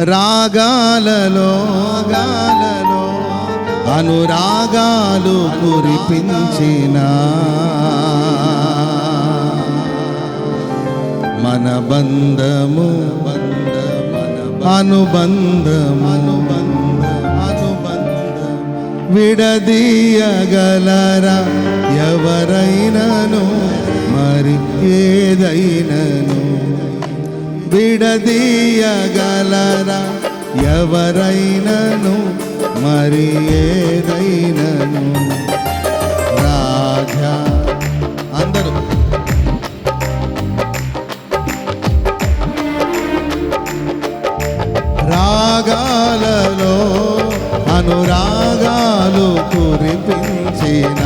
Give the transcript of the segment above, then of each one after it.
రాగాలలో గాలలో అనురాగాలు కురిపించిన మన బంధము బంధ అనుబంధ అనుబంధ అనుబంధ విడదీయగలరా? ఎవరైనను మరి ఏదైనను? విడదీయగలరా? ఎవరైనను మరి ఏదైనను? రాధా. అందరు. రాగాలలో అనురాగాలు కురిపించిన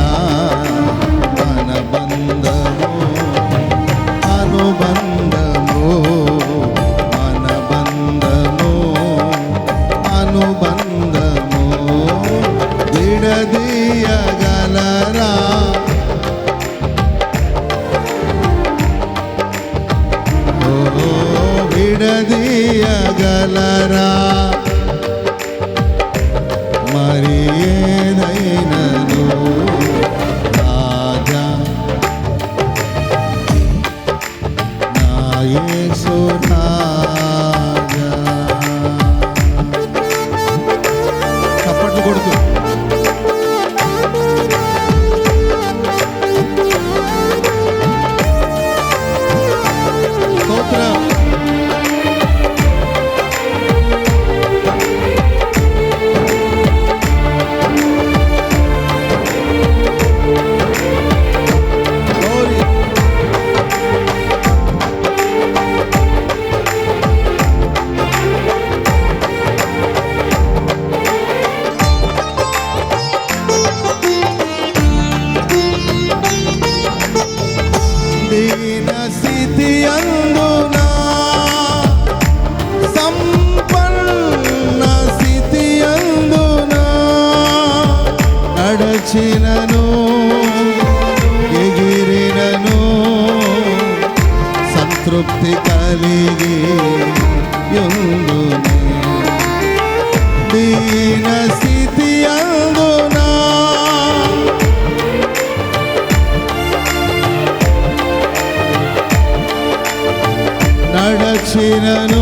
నడిచినను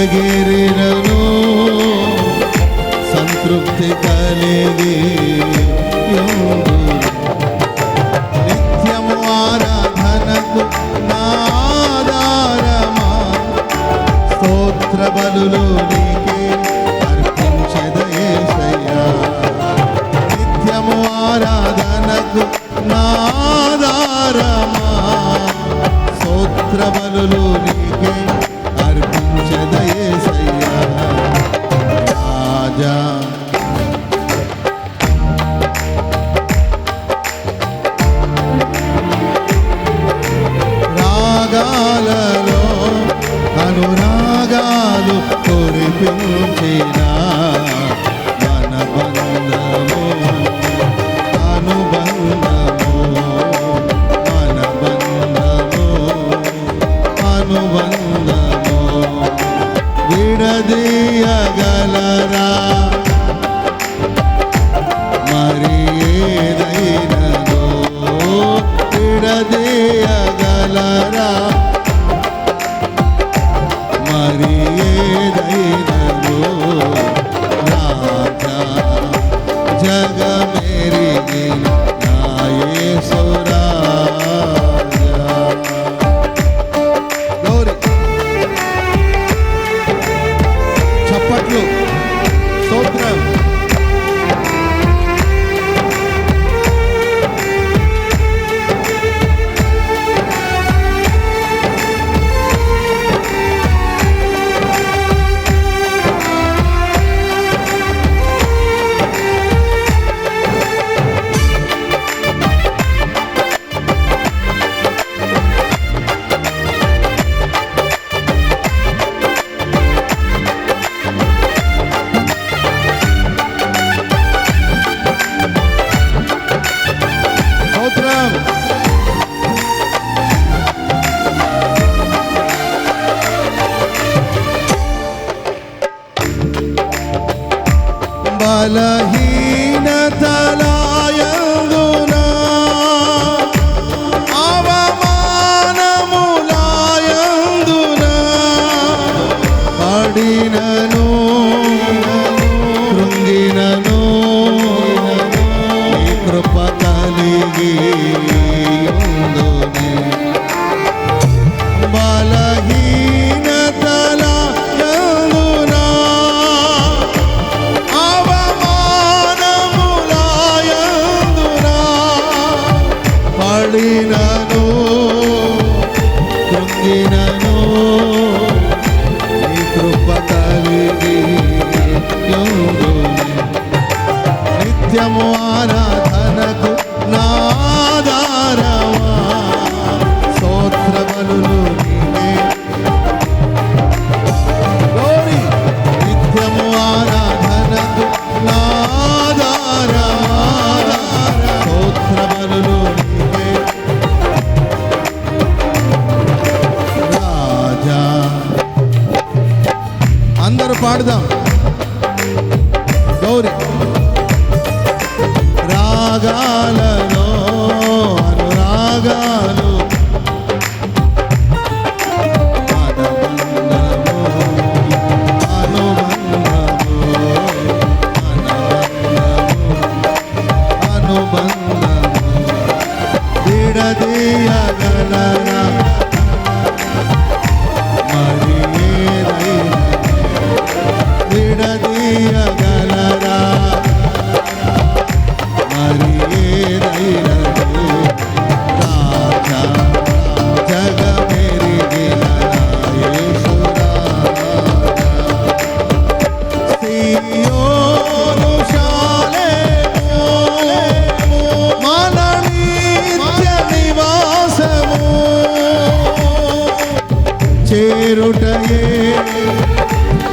ఎగిరినను సంతృప్తి కలిగి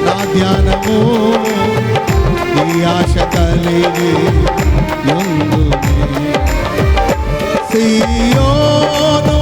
నా ధ్యానము ఈ ఆశ కలిగి యుందునే సియోను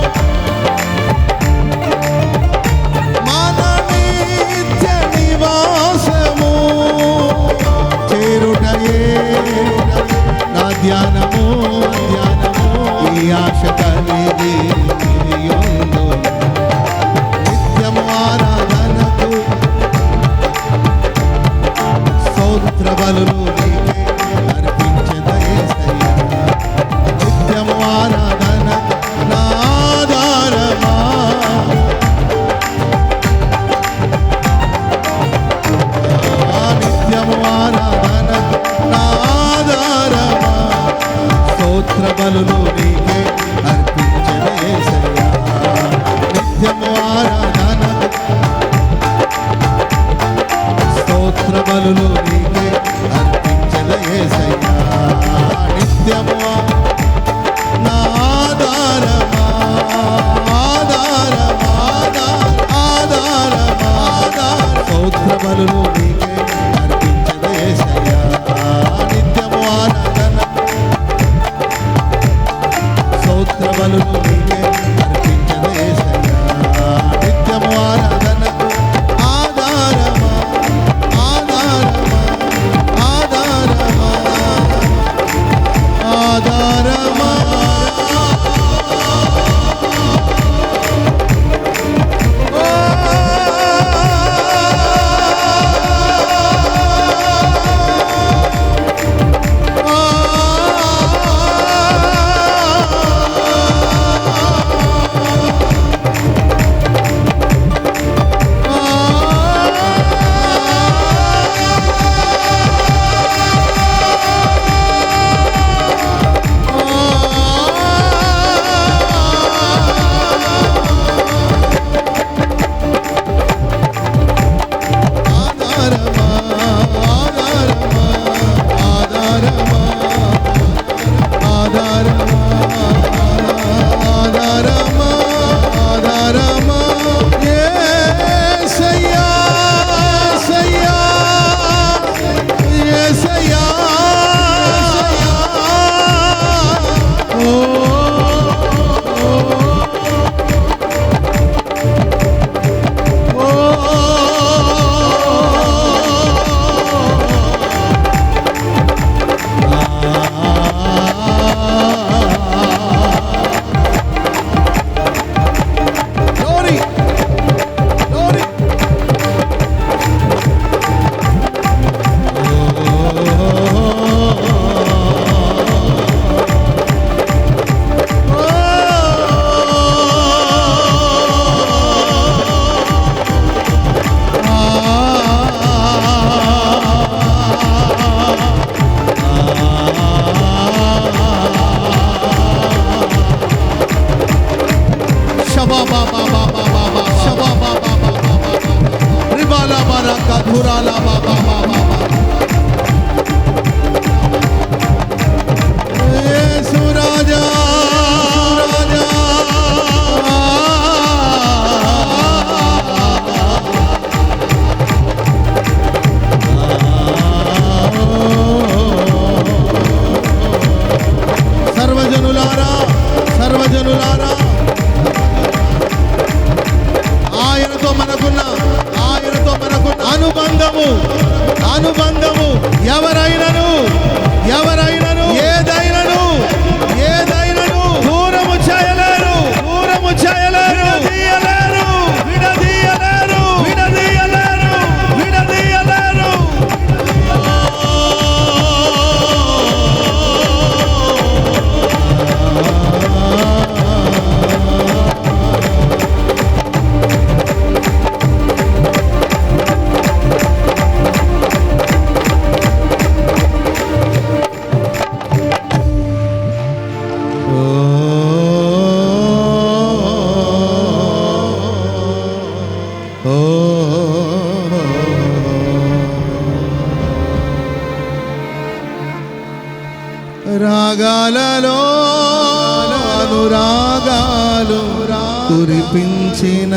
కురిపించిన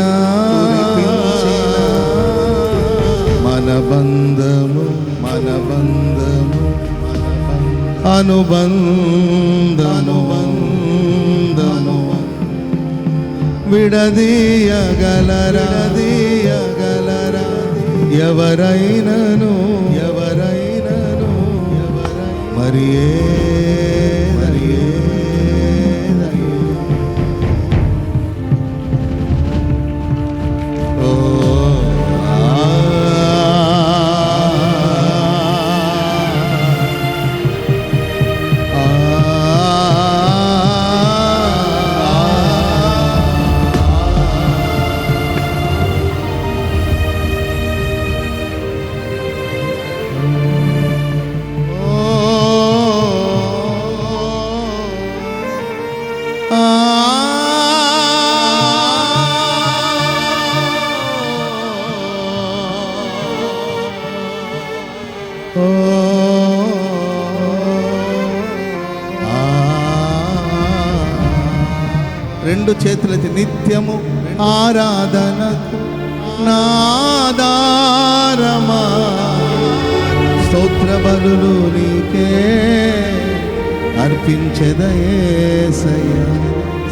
మన బంధము మన బంధము అనుబంధము. బంధము విడదీయగలరా? ఎవరైనను? ఎవరైనను? మరి ఏ ఏసయ్య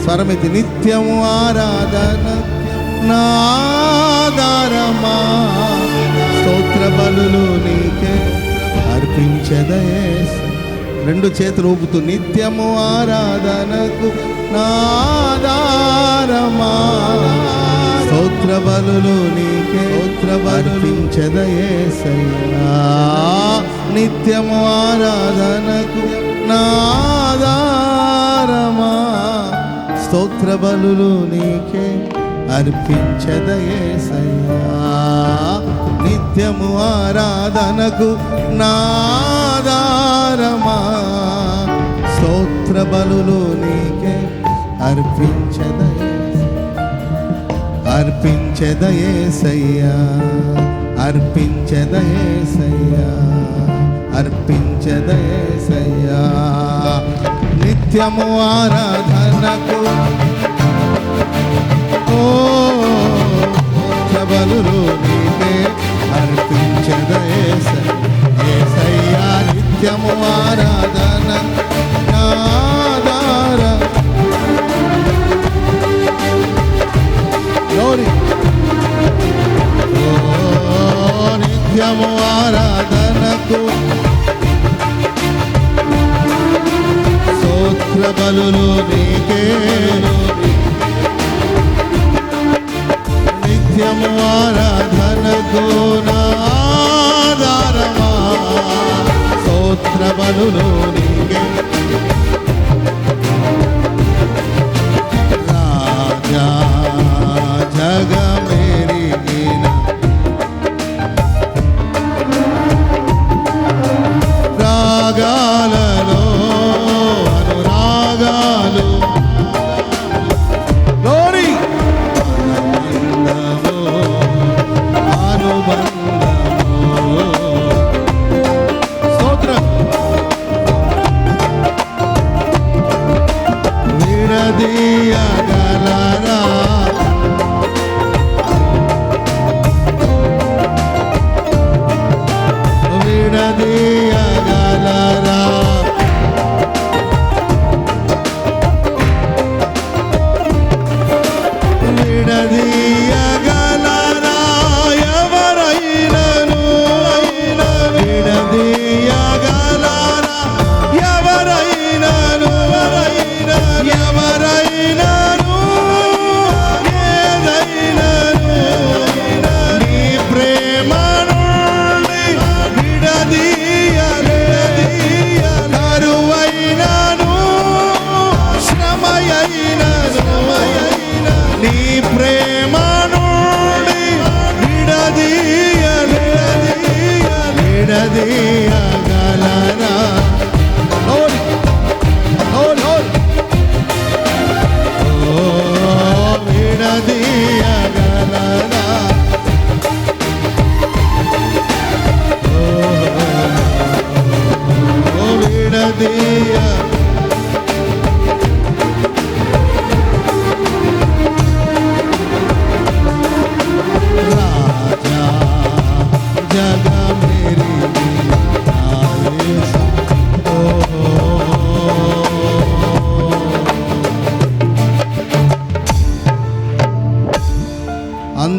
స్వరమితి నిత్యము ఆరాధన నాదారమా స్తోత్ర బలులు నీకే అర్పించదయేస రెండు చేతులు ఊపుతూ నిత్యము ఆరాధనకు నాదారమా స్తోత్ర బలులు నీకే స్తోత్ర బలులించదయేసయ్యా నిత్యము ఆరాధనకు నాదా స్తోత్ర బలులు నీకే అర్పించదయేసయ్యా. నిత్యము ఆరాధనకు నాదారమా. స్తోత్ర బలులు నీకే అర్పించదయేసయ్యా. అర్పించదయేసయ్యా. అర్పించదయేసయ్యా. అర్పించదయేసయ్యా. నిత్యము ఆరాధన ఆరాధనకు ఓ బలులు నీకే అర్పించదయేసయ్యా నిత్యము ఆరాధన నాదార Glory. ఓ నిత్యము ఆరాధనకు స్తోత్ర నీకే నిత్యము ఆరాధనకు నాదారమా స్తోత్ర బలులు నీకే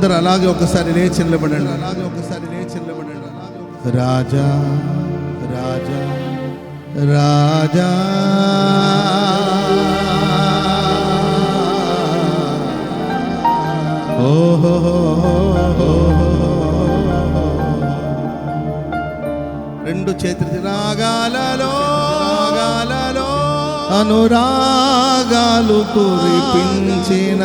అందరు అలాగే ఒకసారి లేచి నిలబడండి. అలాగే ఒకసారి లేచి నిలబడండి రాజా రాజా రాజా ఓహో రెండు చేతులు రాగాలలో రాగాలలో అనురాగాలు కురిపించిన.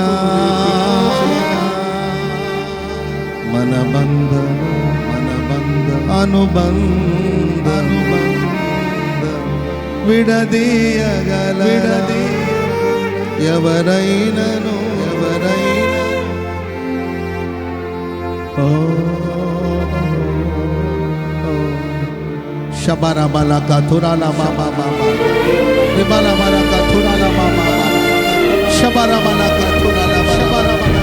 మన బంధము మన బంధ అనుబంధ అనుబంధ. విడదీయగల విడదీ ఎవరైనను ఎవరైనా ఓ శబరబల కథురాల బాబా బాబా విబల బల కథురాల బాబా శబరబల కథురాల శబరబల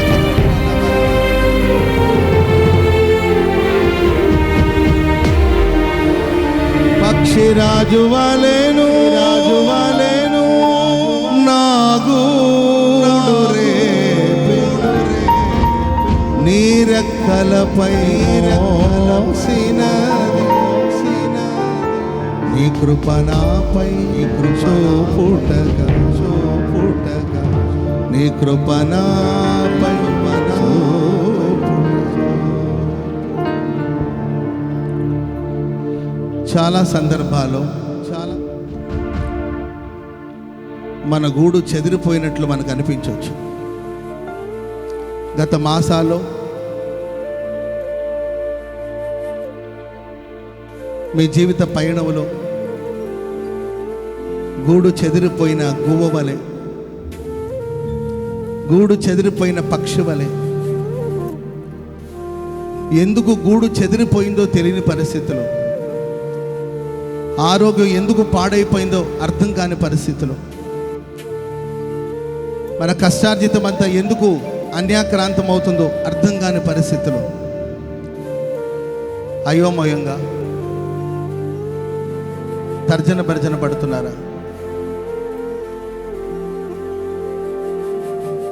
రాజు వాలేను రాజు వాలేను. నాగూడు రేపు. నీరెక్కలపై మోసినది నీ కృపణాపై చూపుటగా చూపుటగా నీ కృపణాపై చాలా సందర్భాలు. చాలా. మన గూడు చెదిరిపోయినట్లు మనకు అనిపించవచ్చు గత మాసాల్లో మీ జీవిత పయణంలో గూడు చెదిరిపోయిన గువ్వ వలె గూడు చెదిరిపోయిన పక్షి వలె ఎందుకు గూడు చెదిరిపోయిందో తెలియని పరిస్థితిలో ఆరోగ్యం ఎందుకు పాడైపోయిందో అర్థం కాని పరిస్థితిలో. మన కష్టార్జితం అంతా ఎందుకు అన్యాక్రాంతం అవుతుందో అర్థం కాని పరిస్థితిలో. అయోమయంగా. తర్జన భర్జన పడుతున్నారా?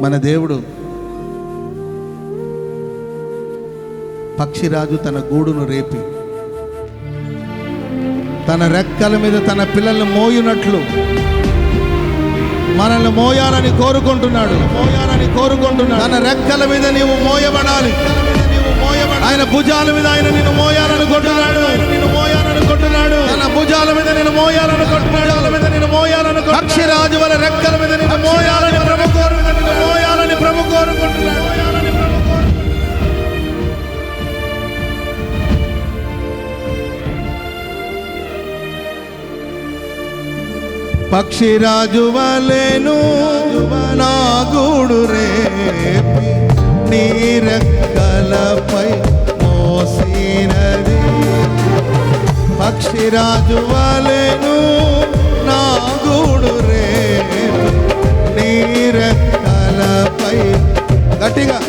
మన దేవుడు పక్షిరాజు తన గూడును రేపి తన రెక్కల మీద తన పిల్లల్ని మోయునట్లు. మనల్ని మోయాలని కోరుకుంటున్నాడు. మోయాలని కోరుకుంటున్నాడు. తన రెక్కల మీద నీవు మోయబడాలి. ఆయన భుజాల మీద ఆయన నిన్ను మోయాలనుకుంటున్నాడు. నిన్ను మోయాలనుకుంటున్నాడు తన భుజాల మీద నేను మోయాలనుకుంటున్నాడు. మీద నేను మోయాలను పక్షిరాజు వల్ల రెక్కల మీద నిన్ను మోయాలని ప్రభు కోరు నిన్ను మోయాలని ప్రభు కోరుకుంటున్నాడు. పక్షిరాజు వలెను నా గూడు రేపి నీరక్కలపై మోసినది. పక్షిరాజు వలెను నా గూడు రేపి నీరక్కలపై గట్టిగా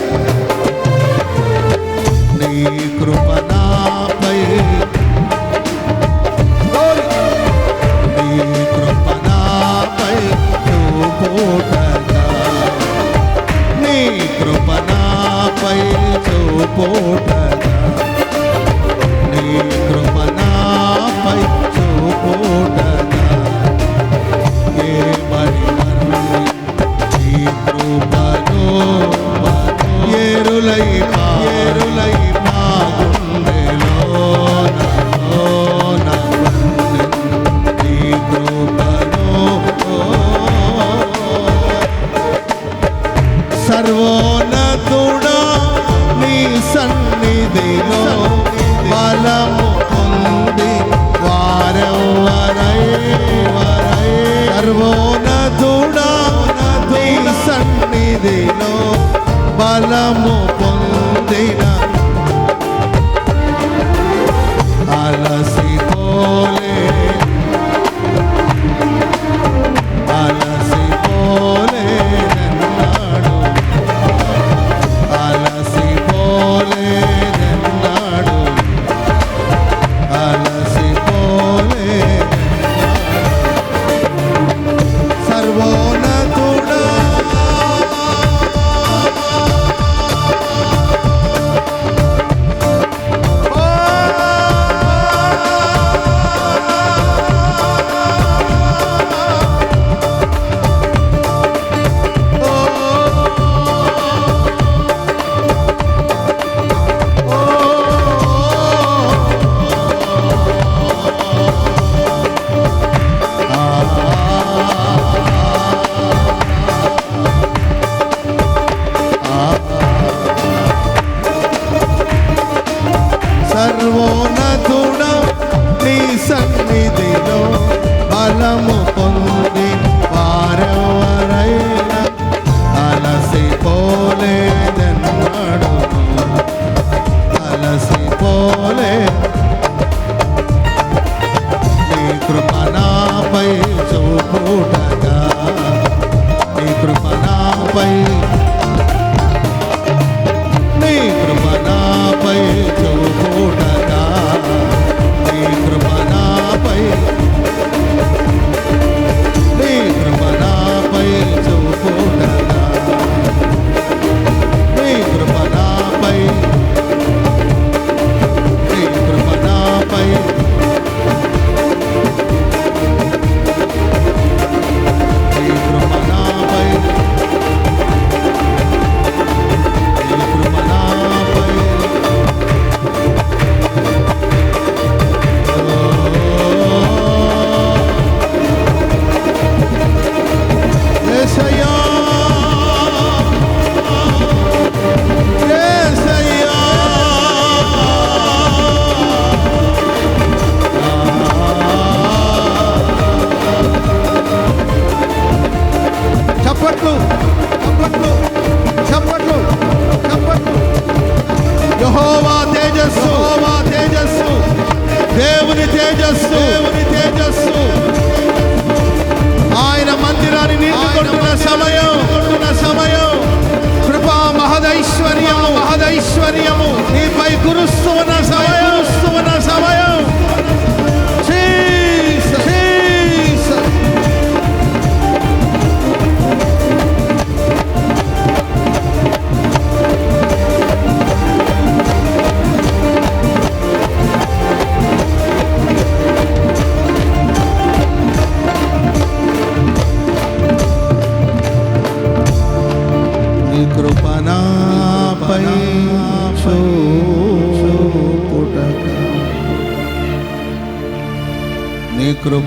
మహదైశ్వర్యము నీపై కురుస్తున్న సమయం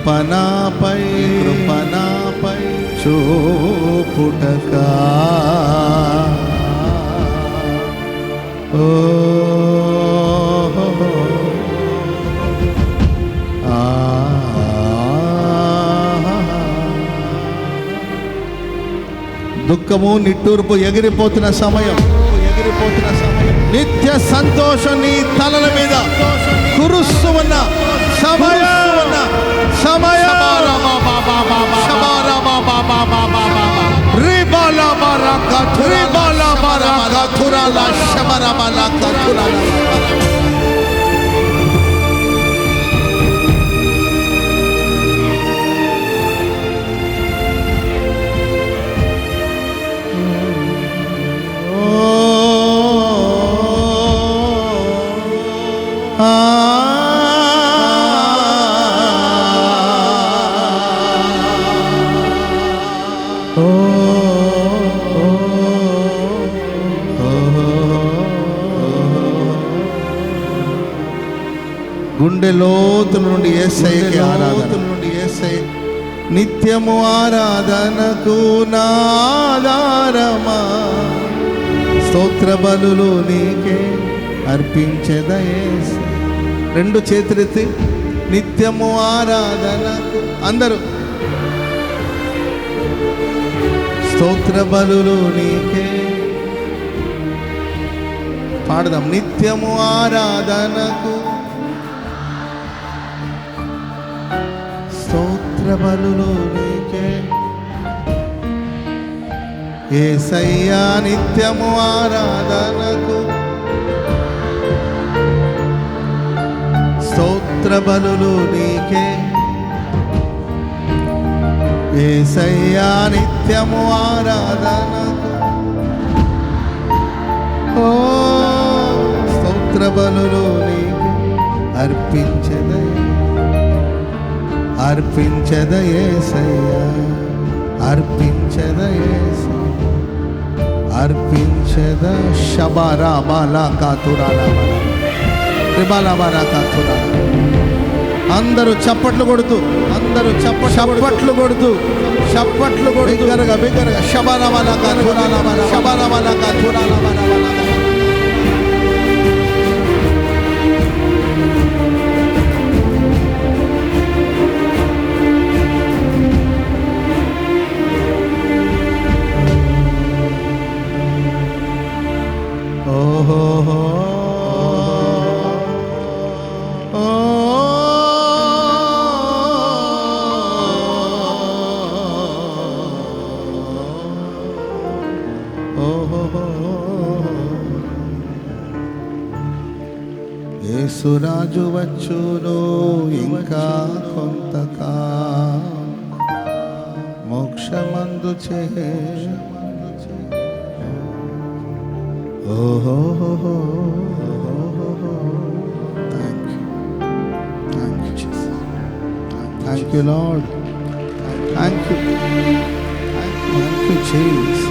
కృపణపై కృపణపై చూపుటక. ఓ దుఃఖము నిట్టూర్పు ఎగిరిపోతున్న సమయం. ఎగిరిపోతున్న సమయం నిత్య సంతోషం నీ తలల మీద. కురుస్తూ ఉన్న సమయం. సమయం రిబాల మరక రిబాల మరక తురాల శమరమల కతురాల గుండె లోతుల నుండి ఏసైకి ఆరాధన. నుండి ఏసై నిత్యము ఆరాధనకు నాదారమా స్తోత్ర బలులు నీకే అర్పించదయేసి రెండు చేతులెత్తి నిత్యము ఆరాధనకు అందరూ. స్తోత్ర బలులు నీకే. పాడదాం. నిత్యము ఆరాధనకు స్తోత్ర బలులు నిత్యము ఆరాధనకు స్తోత్ర బలులు నీకే సయ్యా నిత్యము ఆరాధనకు ఓ స్తోత్ర బలులు నీకు అర్పించే అర్పించద ఏసయ్యా అర్పించద ఏసయ్యా అర్పించద శబరా బాలా కాతురాలా కాతురాలా అందరూ చప్పట్లు కొడుతూ అందరూ చప్ప చప్పట్లు కొడుతూ చప్పట్లు కొడుతూ బిగ్గరగా బిగ్గరగా శబరమల కాతురాల శబరమల కాతురాల యేసురాజు వచ్చును ఇంకా కొంతకా మోక్షమందు చే Oh, oh, oh, oh, Thank you. Thank you, Jesus. Thank you, Lord. Thank you. Thank you, Jesus.